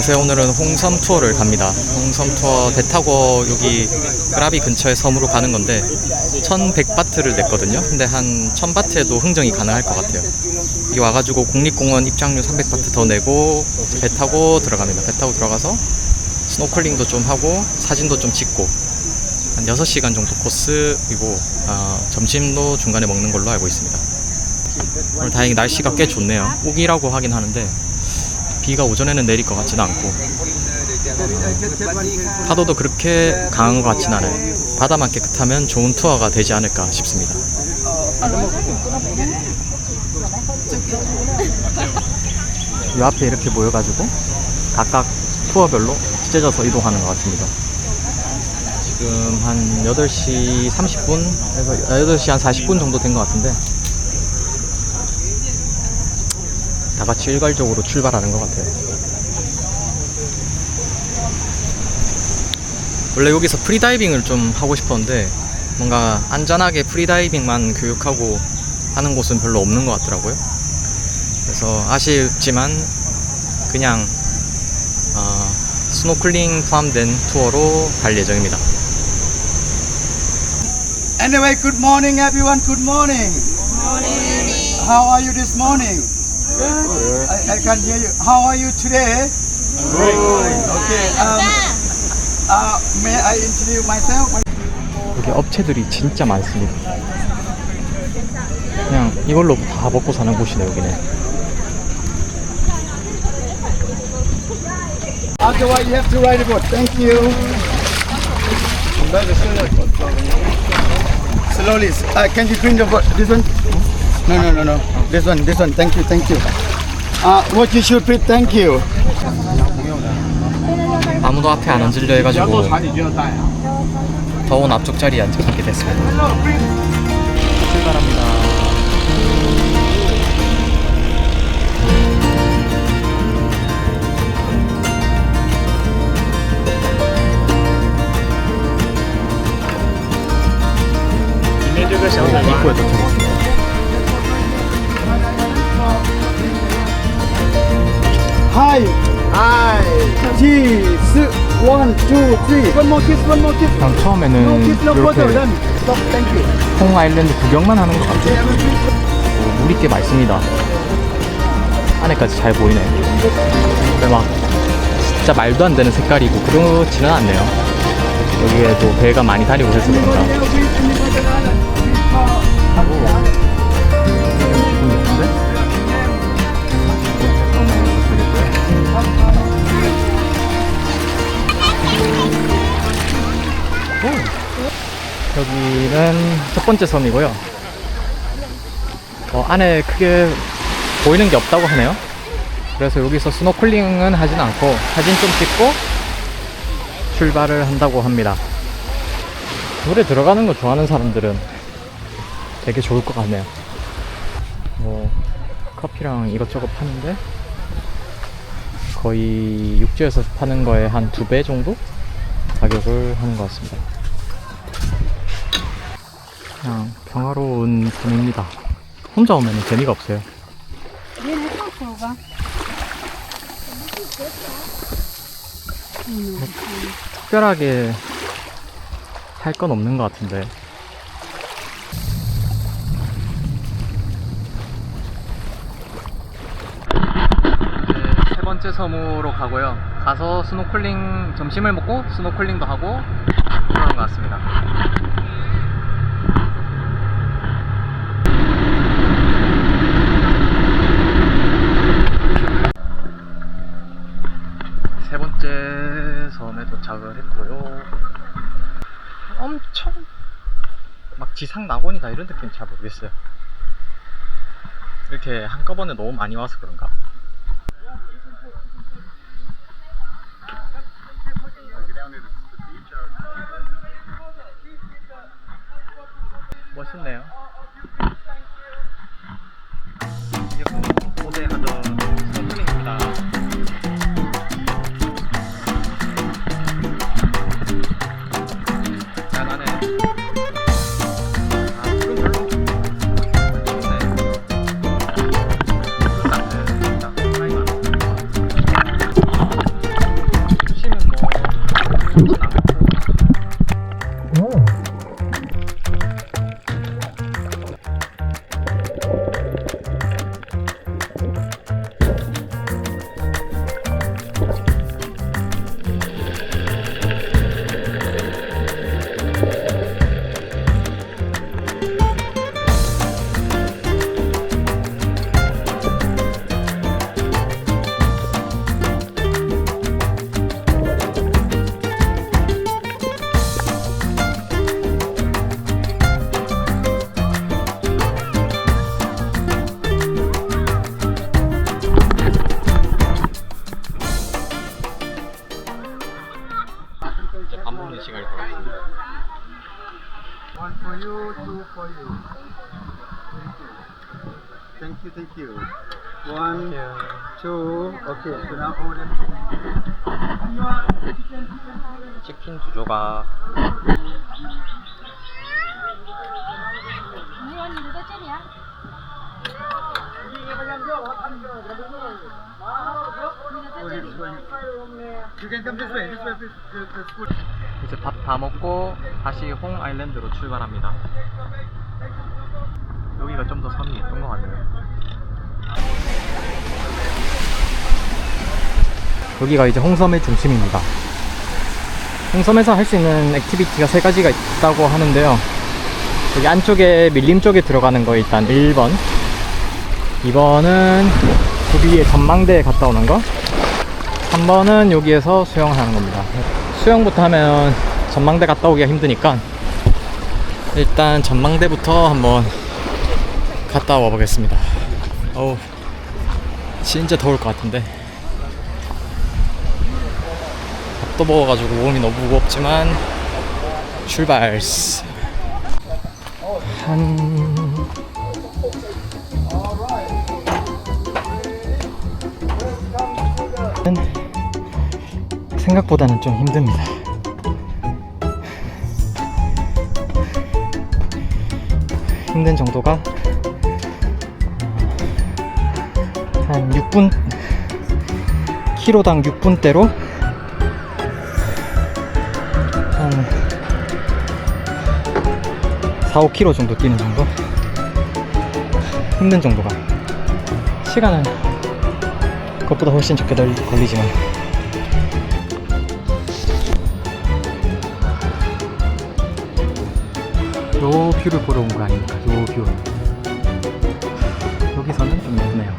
안녕하세요. 오늘은 홍섬 투어를 갑니다. 홍섬 투어 배 타고 여기 끄라비 근처의 섬으로 가는 건데 1100바트를 냈거든요. 근데 한 1000바트에도 흥정이 가능할 것 같아요. 여기 와가지고 국립공원 입장료 300바트 더 내고 배 타고 들어갑니다. 배 타고 들어가서 스노클링도 좀 하고 사진도 좀 찍고 한 6시간 정도 코스이고 아, 점심도 중간에 먹는 걸로 알고 있습니다. 오늘 다행히 날씨가 꽤 좋네요. 우기라고 하긴 하는데 비가 오전에는 내릴 것 같지는 않고 파도도 그렇게 강한 것 같진 않아요. 바다만 깨끗하면 좋은 투어가 되지 않을까 싶습니다. 이 앞에 이렇게 모여가지고 각각 투어별로 찢어져서 이동하는 것 같습니다. 지금 한 8시 30분, 8시 한 40분 정도 된 것 같은데 다 같이 일괄적으로 출발하는 것 같아요. 원래 여기서 프리다이빙을 좀 하고 싶었는데 뭔가 안전하게 프리다이빙만 교육하고 하는 곳은 별로 없는 것 같더라고요. 그래서 아쉽지만 그냥 어, 스노클링 포함된 투어로 갈 예정입니다. Anyway, good morning, everyone. Good morning. Morning. How are you this morning? Good. I, I can hear you. How are you today? Good. Okay. Um, uh, may I introduce myself? 여기 업체들이 진짜 많습니다. 그냥 이걸로 다 먹고 사는 곳이네 여기는. Otherwise, you have to ride a boat. Thank you. Slowly. Uh, can you clean the boat? This one? No, no, no, no. This one. This one. Thank you. Thank you. Uh, what you should put? Thank you. 아무도 앞에 안 앉으려 해가지고 더운 앞쪽 자리에 앉게 됐습니다. One, two, three. One more kiss. One more kiss. 그냥 No 처음에는 kiss, no photo. 이렇게 Done. Stop. Thank you. 홍 아일랜드 구경만 하는 것 같아요. 오, 물이 꽤 맑습니다. 안에까지 잘 보이네. 근데 막 진짜 말도 안 되는 색깔이고 그렇지는 않네요. 여기에 또 배가 많이 다니고 해서 그런가. 첫 번째 섬이고요. 어, 안에 크게 보이는 게 없다고 하네요. 그래서 여기서 스노클링은 하진 않고 사진 좀 찍고 출발을 한다고 합니다. 물에 들어가는 거 좋아하는 사람들은 되게 좋을 것 같네요. 뭐 커피랑 이것저것 파는데 거의 육지에서 파는 거에 한 두 배 정도 가격을 하는 것 같습니다. 그냥 평화로운 섬입니다. 혼자 오면 재미가 없어요. 특별하게 할 건 없는 것 같은데. 네, 세 번째 섬으로 가고요. 가서 스노클링 점심을 먹고 스노클링도 하고 그런 것 같습니다. 세 번째 섬에 도착을 했고요. 엄청 막 지상 낙원이다 이런 느낌 잘 모르겠어요. 이렇게 한꺼번에 너무 많이 와서 그런가. 멋있네요. One, two. Okay, so now order. 치킨 두 조각. 이제 밥 다 먹고 다시 홍 아일랜드로 출발합니다. 여기가 좀 더 섬이 예쁜 것 같네요. 여기가 이제 홍섬의 중심입니다. 홍섬에서 할 수 있는 액티비티가 세 가지가 있다고 하는데요. 여기 안쪽에 밀림 쪽에 들어가는 거 일단 1번. 2번은 그 위에 전망대에 갔다 오는 거. 3번은 여기에서 수영을 하는 겁니다. 수영부터 하면 전망대 갔다 오기가 힘드니까 일단 전망대부터 한번 갔다 와 보겠습니다. 어우, 진짜 더울 것 같은데. 밥도 먹어가지고 몸이 너무 무겁지만 출발. 한 생각보다는 좀 힘듭니다. 힘든 정도가 어, 한 6분 키로당 6분대로 4, 5km 정도 뛰는 정도 힘든 정도가 시간은 그것보다 훨씬 적게 널- 걸리지만 요 뷰를 보러 온 거 아닙니까? 요 뷰. 여기서는 좀 예쁘네요.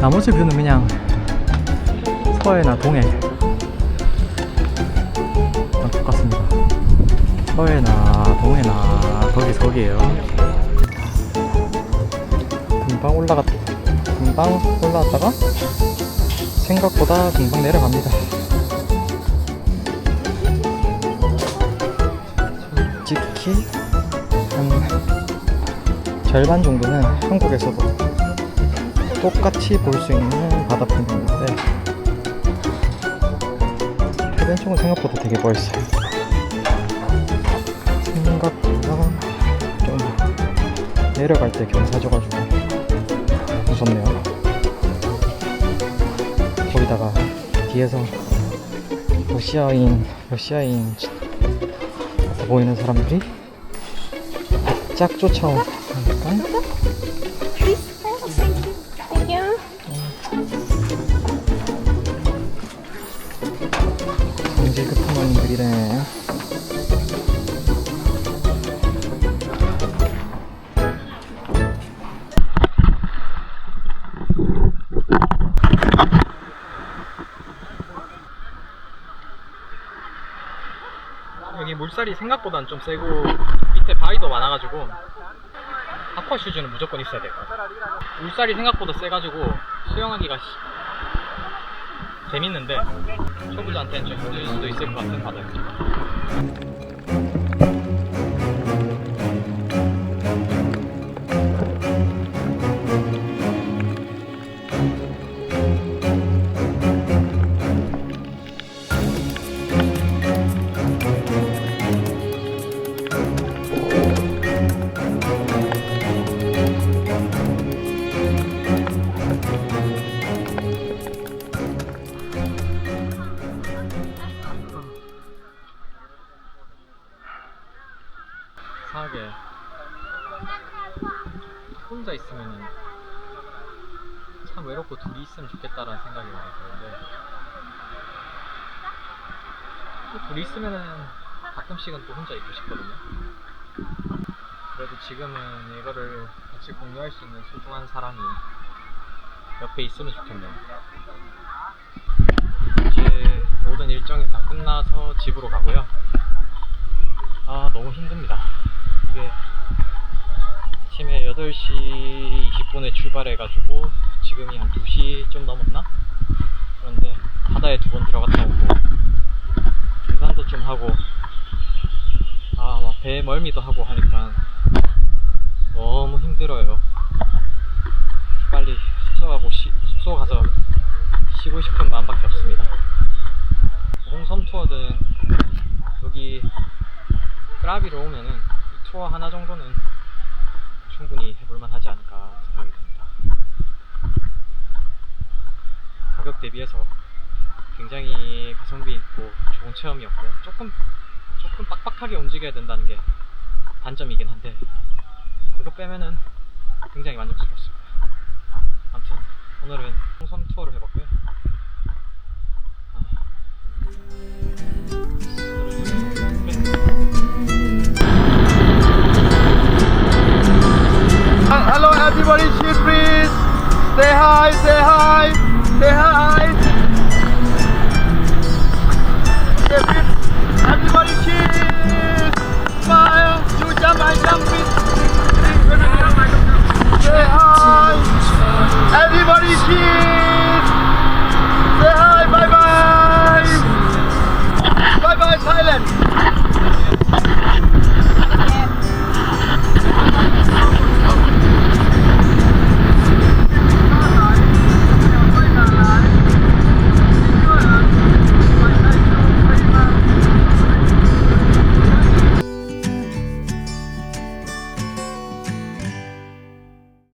나머지 뷰는 그냥 서해나 동해 서해나 동해나 거기 서기예요. 금방 올라갔 금방 올라왔다가 생각보다 금방 내려갑니다. 솔직히 한 절반 정도는 한국에서도 똑같이 볼 수 있는 바다 풍경인데 해변 쪽은 생각보다 되게 멋있어요. 내려갈 때 경사져가지고 무섭네요. 거기다가 뒤에서 러시아인 러시아인 보이는 사람들이 바짝 쫓아오니까. 성질 급한 어린들이네 물살이 생각보다는 좀 세고 밑에 바위도 많아가지고 아쿠아 슈즈는 무조건 있어야 같아요. 물살이 생각보다 세가지고 수영하기가 시- 재밌는데 초보자한테는 좀 힘들 수도 있을 것 같은 바다 이상하게 혼자 있으면 참 외롭고 둘이 있으면 좋겠다라는 생각이 많이 드는데 또 둘이 있으면 가끔씩은 또 혼자 있고 싶거든요. 그래도 지금은 이거를 같이 공유할 수 있는 소중한 사람이 옆에 있으면 좋겠네요. 이제 모든 일정이 다 끝나서 집으로 가고요. 아 너무 힘듭니다. 이게 아침에 8시 20분에 출발해가지고 지금이 한 2시 좀 넘었나? 그런데 바다에 두 번 들어갔다 오고 등산도 좀 하고 아막 배 멀미도 하고 하니까 너무 힘들어요. 빨리 숙소 가고 쉬- 숙소 가서 쉬고 싶은 마음밖에 없습니다. 홍섬 투어든 여기 크라비로 오면은 이 투어 하나 정도는 충분히 해볼만 하지 않을까 생각이 듭니다. 가격 대비해서 굉장히 가성비 있고 좋은 체험이었고요. 조금 조금 빡빡하게 움직여야 된다는 게 단점이긴 한데 그거 빼면은 굉장히 만족스럽습니다. 아무튼 오늘은 홍섬 투어를 해봤고요. 아, 오늘은